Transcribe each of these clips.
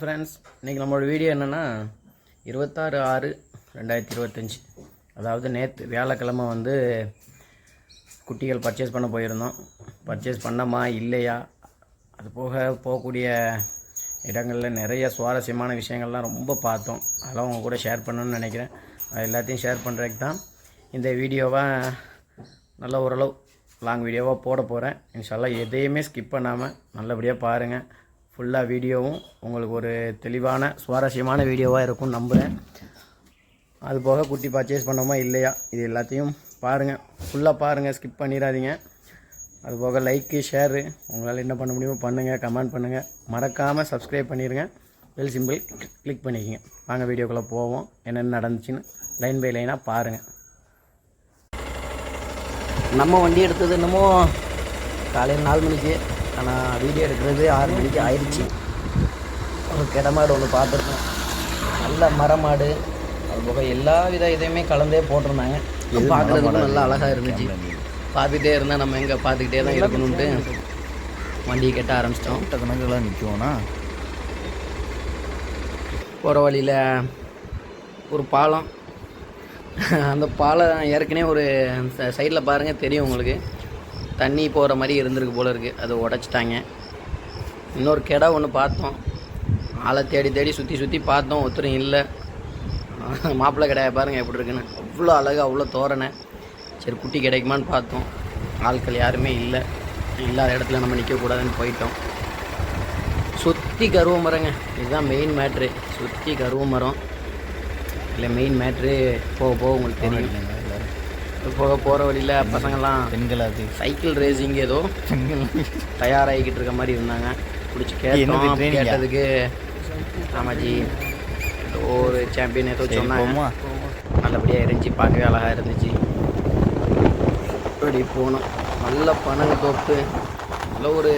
Friends இன்றைக்கி நம்மளோட video என்னென்னா இருபத்தாறு ஆறு ரெண்டாயிரத்தி இருபத்தஞ்சி. அதாவது நேற்று வியாழக்கிழமை வந்து குட்டிகள் பர்ச்சேஸ் பண்ண போயிருந்தோம். பர்ச்சேஸ் பண்ணமா இல்லையா? அது போக போகக்கூடிய இடங்களில் நிறைய சுவாரஸ்யமான விஷயங்கள்லாம் ரொம்ப பார்த்தோம். அதெல்லாம் உங்கள் கூட ஷேர் பண்ணணும்னு நினைக்கிறேன். அது எல்லாத்தையும் ஷேர் பண்ணுறதுக்கு தான் இந்த வீடியோவை நல்ல ஓரளவு லாங் வீடியோவாக போட போகிறேன் இன்ஷால்லாம் எதையுமே ஸ்கிப் பண்ணாமல் நல்லபடியாக பாருங்கள் ஃபுல்லாக வீடியோவும் உங்களுக்கு ஒரு தெளிவான சுவாரஸ்யமான வீடியோவாக இருக்கும் நம்புகிறேன் அது போக குட்டி பர்ச்சேஸ் பண்ணோமா இல்லையா இது எல்லாத்தையும் பாருங்கள் ஃபுல்லாக பாருங்கள் ஸ்கிப் பண்ணிடாதீங்க. அது போக லைக்கு ஷேரு உங்களால் என்ன பண்ண முடியுமோ பண்ணுங்கள் கமெண்ட் பண்ணுங்கள் மறக்காமல் சப்ஸ்கிரைப் பண்ணிடுங்க வெல் சிம்பிள் கிளிக் பண்ணிக்கங்க. வாங்க வீடியோக்குள்ளே போவோம். என்னென்ன நடந்துச்சுன்னு லைன் பை லைனாக பாருங்கள் நம்ம வண்டி எடுத்தது என்னமோ காலையில் நாலு மணிக்கு. ஆனால் வீடியோ எடுக்கிறது ஆறு மணிக்கு ஆயிடுச்சு. ஒரு கிடமாடு ஒன்று பார்த்துருக்கோம் நல்ல மரமாடு அது போக எல்லா வித இதையுமே கலந்தே போட்டிருந்தாங்க. பார்க்குறதுக்கும் நல்லா அழகாக இருந்துச்சு. பார்த்துட்டே இருந்தால் நம்ம எங்கே பார்த்துக்கிட்டே தான் இருக்கணும்ட்டு வண்டியை கட்ட ஆரம்பிச்சிட்டோம். கணக்கெல்லாம் நிற்குவோண்ணா போகிற வழியில் ஒரு பாலம். அந்த பாலம் ஏற்கனவே ஒரு சைடில் பாருங்கள் தெரியும் உங்களுக்கு. தண்ணி போகிற மாதிரி இருந்திருக்கு போல இருக்குது அதை உடச்சிட்டாங்க. இன்னொரு கிடா ஒன்று பார்த்தோம். ஆளை தேடி தேடி சுற்றி சுற்றி பார்த்தோம். ஒருத்தரும் இல்லை. மாப்பிள்ளை கிடையாது பாருங்கள் எப்படி இருக்குன்னு. அவ்வளோ அழகு அவ்வளோ தோரணை. சரி குட்டி கிடைக்குமான்னு பார்த்தோம். ஆட்கள் யாருமே இல்லை. இல்லாத இடத்துல நம்ம நிற்கக்கூடாதுன்னு போயிட்டோம். சுற்றி கருவ மரங்க. இதுதான் மெயின் மேட்ரு சுற்றி கருவ மரம். இல்லை மெயின் மேட்ரு போக போக உங்களுக்கு தெரியும். போக போகிற வழியில் பசங்கள்லாம் பெண்கள் அது. சைக்கிள் ரேசிங் ஏதோ பெண்கள். தயாராகிக்கிட்டு இருக்க மாதிரி இருந்தாங்க. பிடிச்சி கேட்டோம்? கேட்டதுக்கு ஆமாஜி ஒரு சாம்பியன் ஏதோ சொன்னாங்க. நல்லபடியாக இருந்துச்சு பார்க்கவே அழகாக இருந்துச்சு. அப்படி போனோம். நல்ல பனங்க தோப்பு. நல்ல ஒரு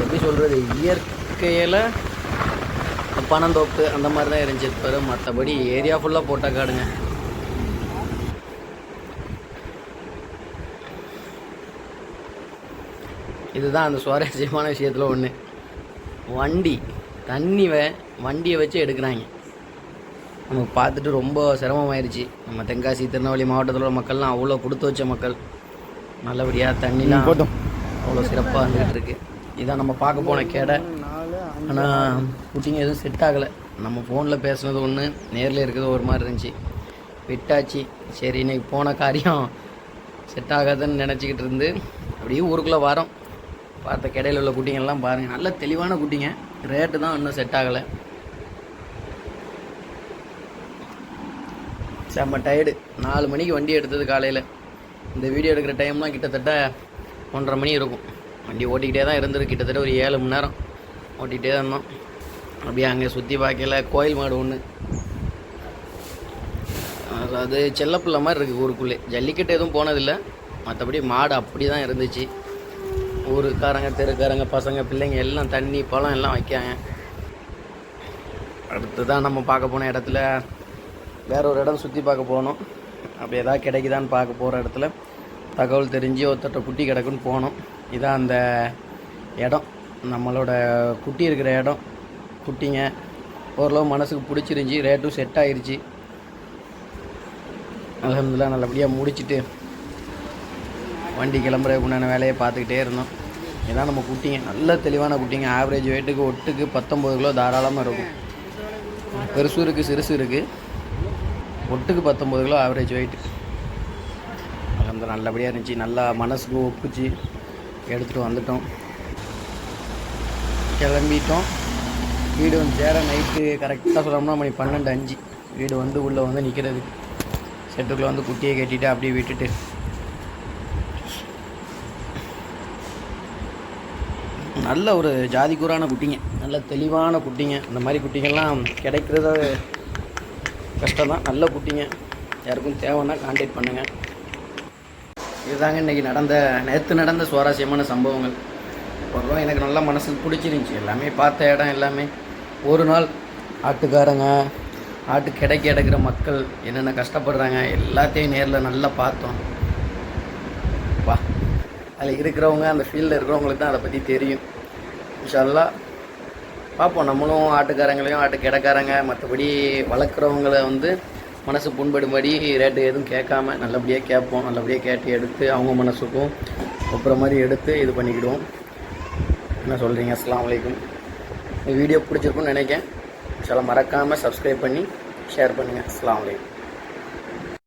எப்படி சொல்கிறது இயற்கையில் பனந்தோப்பு அந்த மாதிரி தான் இருந்துச்சு. தவிர மற்றபடி ஏரியா ஃபுல்லாக போட்ட காடுங்க. இதுதான் அந்த சுவாரஸ்யமான விஷயத்தில் ஒன்று வண்டி தண்ணி வே வண்டியை வச்சு எடுக்கிறாங்க. நமக்கு பார்த்துட்டு ரொம்ப சிரமமாயிருச்சு. நம்ம தென்காசி திருநெல்வேலி மாவட்டத்தில் உள்ள மக்கள்லாம் அவ்வளோ கொடுத்து வச்ச மக்கள். நல்லபடியாக தண்ணிலாம் போட்டும். அவ்வளோ சிறப்பாக வந்துக்கிட்டு இருக்கு இதான் நம்ம பார்க்க போன கேடை. ஆனால் குட்டிங்க எதுவும் செட் ஆகலை. நம்ம ஃபோனில் பேசுனது ஒன்று நேரில் இருக்கிறது ஒரு மாதிரி இருந்துச்சு. விட்டாச்சு. சரி இன்னைக்கு போன காரியம் செட் ஆகாதுன்னு நினச்சிக்கிட்டு இருந்து அப்படியே ஊருக்குள்ளே வரோம். பார்த்த கடையில் உள்ள குட்டிங்கெல்லாம் பாருங்கள் நல்ல தெளிவான குட்டிங்க. ரேட்டு தான் இன்னும் செட் ஆகலை. செம்ம டயர்டு நாலு மணிக்கு வண்டி எடுத்தது காலையில். இந்த வீடியோ எடுக்கிற டைம்லாம் கிட்டத்தட்ட ஒன்றரை மணி இருக்கும். வண்டி ஓட்டிக்கிட்டே தான் இருந்திருக்கு. கிட்டத்தட்ட ஒரு ஏழு மணி நேரம் ஓட்டிகிட்டே தான் இருந்தோம். அப்படியே அங்கே சுற்றி பார்க்கல. கோயில் மாடு ஒன்று அது செல்லப்பிள்ளை மாதிரி இருக்குது ஊருக்குள்ளே. ஜல்லிக்கட்டு எதுவும் போனதில்லை. மற்றபடி மாடு அப்படி தான் இருந்துச்சு. ஊருக்காரங்க தெருக்காரங்க பசங்க பிள்ளைங்க எல்லாம் தண்ணி பழம் எல்லாம் வைக்காங்க அடுத்து தான் நம்ம பார்க்க போன இடத்துல வேற ஒரு இடம் சுற்றி பார்க்க போகணும். அப்படி எதாவது கிடைக்குதான்னு பார்க்க போகிற இடத்துல தகவல் தெரிஞ்சு ஒருத்தட்ட குட்டி கிடக்குன்னு போனோம் இதான் அந்த இடம். நம்மளோட குட்டி இருக்கிற இடம். குட்டிங்க. ஓரளவு மனசுக்கு பிடிச்சிருந்துச்சி. ரேட்டும் செட் ஆயிருச்சு. அலமதுல்லா நல்லபடியாக முடிச்சுட்டு வண்டி கிளம்புறதுக்கு உண்டான வேலையை பார்த்துக்கிட்டே இருந்தோம். ஏன்னா நம்ம குட்டிங்க நல்ல தெளிவான குட்டிங்க. ஆவரேஜ் வெயிட்டுக்கு ஒட்டுக்கு பத்தொம்பது கிலோ தாராளமாக இருக்கும். பெருசு இருக்குது சிறுசு இருக்குது ஒட்டுக்கு பத்தொம்பது கிலோ ஆவரேஜ் வெயிட்டு அந்த நல்லபடியாக இருந்துச்சு. நல்லா மனசுக்கு ஒப்புச்சு எடுத்துகிட்டு வந்துட்டோம். கிளம்பிட்டோம். வீடு வந்து சேர நைட்டு கரெக்டாக சொல்லணும்னா மணி பன்னெண்டு அஞ்சு. வீடு வந்து உள்ளே வந்து நிற்கிறது செட்டுக்குள்ளே வந்து குட்டியை கட்டிட்டு அப்படியே விட்டுட்டு நல்ல ஒரு ஜாதிக்கூறான குட்டிங்க. நல்ல தெளிவான குட்டிங்க. இந்த மாதிரி குட்டிங்கள்லாம் கிடைக்கிறது கஷ்டம் தான் நல்ல குட்டிங்க. யாருக்கும் தேவைன்னா கான்டாக்ட் பண்ணுங்கள் இதுதாங்க இன்றைக்கி நடந்த நேற்று நடந்த சுவாரஸ்யமான சம்பவங்கள். அப்புறம் எனக்கு நல்லா மனசுக்கு பிடிச்சிருந்துச்சி. எல்லாமே பார்த்த இடம் எல்லாமே. ஒரு நாள் ஆட்டுக்காரங்க ஆட்டு கிடைக்க கிடக்கிற மக்கள் என்னென்ன கஷ்டப்படுறாங்க எல்லாத்தையும் நேரில் நல்லா பார்த்தோம். வா. அதில் இருக்கிறவங்க அந்த ஃபீல்டில் இருக்கிறவங்களுக்கு தான் அதை பற்றி தெரியும். இன்ஷால்லா பார்ப்போம். நம்மளும் ஆட்டுக்காரங்களையும் ஆட்டு கிடக்காரங்க மற்றபடி வளர்க்குறவங்கள வந்து மனசு புண்படும்படி ரேட்டு எதுவும் கேட்காம நல்லபடியாக கேட்போம். நல்லபடியாக கேட்டு எடுத்து அவங்க மனசுக்கும் ஒப்புற மாதிரி எடுத்து இது பண்ணிக்கிடுவோம். என்ன சொல்கிறீங்க அஸ்லாம் வலைக்கும் வீடியோ பிடிச்சிருக்குன்னு நினைக்கிறேன். சில மறக்காமல் சப்ஸ்கிரைப் பண்ணி ஷேர் பண்ணுங்கள் அஸ்லாம் வலைக்கும்